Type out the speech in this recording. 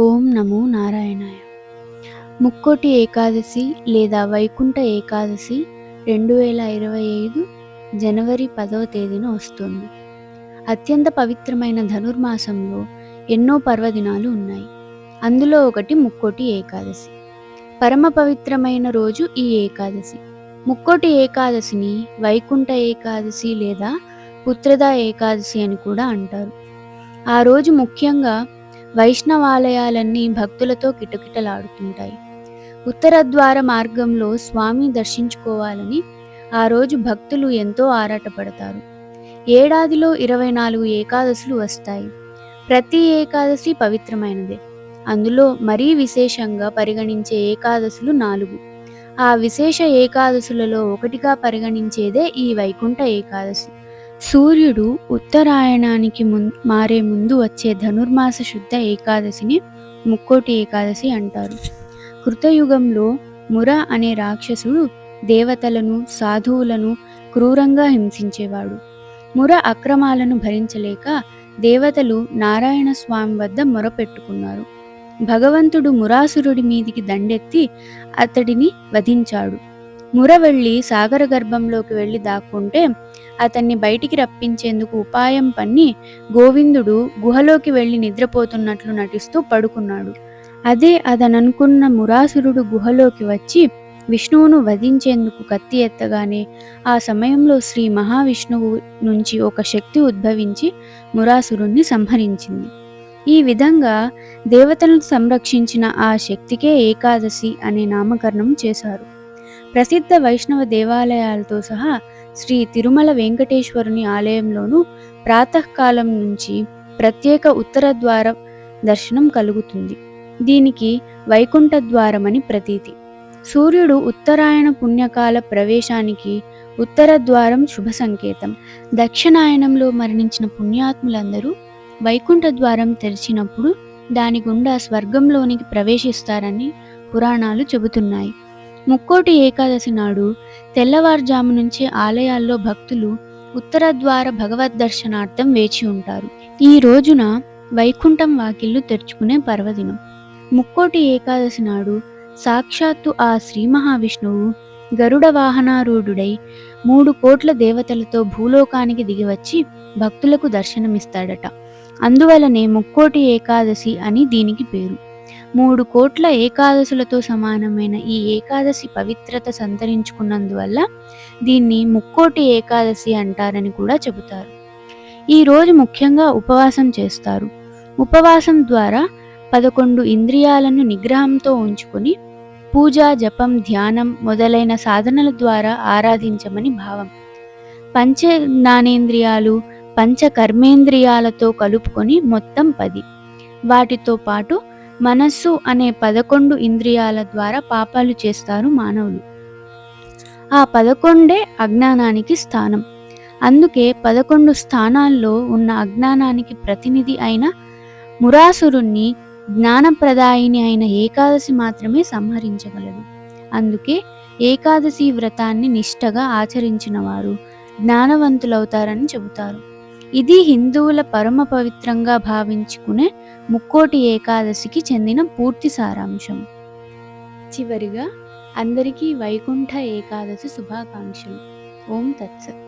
ఓం నమో నారాయణాయ. ముక్కోటి ఏకాదశి లేదా వైకుంఠ ఏకాదశి రెండు వేల ఇరవై ఐదు జనవరి పదవ తేదీన వస్తుంది. అత్యంత పవిత్రమైన ధనుర్మాసంలో ఎన్నో పర్వదినాలు ఉన్నాయి. అందులో ఒకటి ముక్కోటి ఏకాదశి. పరమ పవిత్రమైన రోజు ఈ ఏకాదశి. ముక్కోటి ఏకాదశిని వైకుంఠ ఏకాదశి లేదా పుత్రదా ఏకాదశి అని కూడా అంటారు. ఆ రోజు ముఖ్యంగా వైష్ణవాలయాలన్నీ భక్తులతో కిటకిటలాడుతుంటాయి. ఉత్తర ద్వార మార్గంలో స్వామి దర్శించుకోవాలని ఆ రోజు భక్తులు ఎంతో ఆరాటపడతారు. ఏడాదిలో ఇరవై నాలుగు ఏకాదశులు వస్తాయి. ప్రతి ఏకాదశి పవిత్రమైనదే. అందులో మరీ విశేషంగా పరిగణించే ఏకాదశులు నాలుగు. ఆ విశేష ఏకాదశులలో ఒకటిగా పరిగణించేదే ఈ వైకుంఠ ఏకాదశి. సూర్యుడు ఉత్తరాయణానికి ముం మారే ముందు వచ్చే ధనుర్మాస శుద్ధ ఏకాదశిని ముక్కోటి ఏకాదశి అంటారు. కృతయుగంలో ముర అనే రాక్షసుడు దేవతలను సాధువులను క్రూరంగా హింసించేవాడు. ముర అక్రమాలను భరించలేక దేవతలు నారాయణ స్వామి వద్ద మొరపెట్టుకున్నారు. భగవంతుడు మురాసురుడి మీదికి దండెత్తి అతడిని వధించాడు. ముర వెళ్ళి సాగర గర్భంలోకి వెళ్ళి దాక్కుంటే అతన్ని బయటికి రప్పించేందుకు ఉపాయం పన్ని గోవిందుడు గుహలోకి వెళ్ళి నిద్రపోతున్నట్లు నటిస్తూ పడుకున్నాడు. అదే అతననుకున్న మురాసురుడు గుహలోకి వచ్చి విష్ణువును వధించేందుకు కత్తి ఎత్తగానే ఆ సమయంలో శ్రీ మహావిష్ణువు నుంచి ఒక శక్తి ఉద్భవించి మురాసురుణ్ణి సంహరించింది. ఈ విధంగా దేవతలను సంరక్షించిన ఆ శక్తికే ఏకాదశి అనే నామకరణం చేశారు. ప్రసిద్ధ వైష్ణవ దేవాలయాలతో సహా శ్రీ తిరుమల వెంకటేశ్వరుని ఆలయంలోనూ ప్రాతకాలం నుంచి ప్రత్యేక ఉత్తర ద్వార దర్శనం కలుగుతుంది. దీనికి వైకుంఠ ద్వారమని ప్రతీతి. సూర్యుడు ఉత్తరాయణ పుణ్యకాల ప్రవేశానికి ఉత్తర ద్వారం శుభ సంకేతం. దక్షిణాయనంలో మరణించిన పుణ్యాత్ములందరూ వైకుంఠ ద్వారం తెరిచినప్పుడు దాని గుండా స్వర్గంలోనికి ప్రవేశిస్తారని పురాణాలు చెబుతున్నాయి. ముక్కోటి ఏకాదశి నాడు తెల్లవారుజాము నుంచే ఆలయాల్లో భక్తులు ఉత్తర ద్వార భగవద్ దర్శనార్థం వేచి ఉంటారు. ఈ రోజున వైకుంఠం వాకిళ్ళు తెరుచుకునే పర్వదినం. ముక్కోటి ఏకాదశి నాడు సాక్షాత్తు ఆ శ్రీ మహావిష్ణువు గరుడ వాహనారూఢుడై మూడు కోట్ల దేవతలతో భూలోకానికి దిగివచ్చి భక్తులకు దర్శనమిస్తాడట. అందువలనే ముక్కోటి ఏకాదశి అని దీనికి పేరు. మూడు కోట్ల ఏకాదశులతో సమానమైన ఈ ఏకాదశి పవిత్రత సంతరించుకున్నందువల్ల దీన్ని ముక్కోటి ఏకాదశి అంటారని కూడా చెబుతారు. ఈ రోజు ముఖ్యంగా ఉపవాసం చేస్తారు. ఉపవాసం ద్వారా పదకొండు ఇంద్రియాలను నిగ్రహంతో ఉంచుకొని పూజ జపం ధ్యానం మొదలైన సాధనల ద్వారా ఆరాధించమని భావం. పంచ జ్ఞానేంద్రియాలు పంచ కర్మేంద్రియాలతో కలుపుకొని మొత్తం పది. వాటితో పాటు మనస్సు అనే పదకొండు ఇంద్రియాల ద్వారా పాపాలు చేస్తారు మానవులు. ఆ పదకొండే అజ్ఞానానికి స్థానం. అందుకే పదకొండు స్థానాల్లో ఉన్న అజ్ఞానానికి ప్రతినిధి అయిన మురాసురుణ్ణి జ్ఞానప్రదాయిని అయిన ఏకాదశి మాత్రమే సంహరించగలదు అందుకే ఏకాదశి వ్రతాన్ని నిష్టగా ఆచరించిన వారు జ్ఞానవంతులవుతారని చెబుతారు. ఇది హిందువుల పరమ పవిత్రంగా భావించుకునే ముక్కోటి ఏకాదశికి చెందిన పూర్తి సారాంశం. చివరిగా అందరికీ వైకుంఠ ఏకాదశి శుభాకాంక్షలు. ఓం తత్సత్.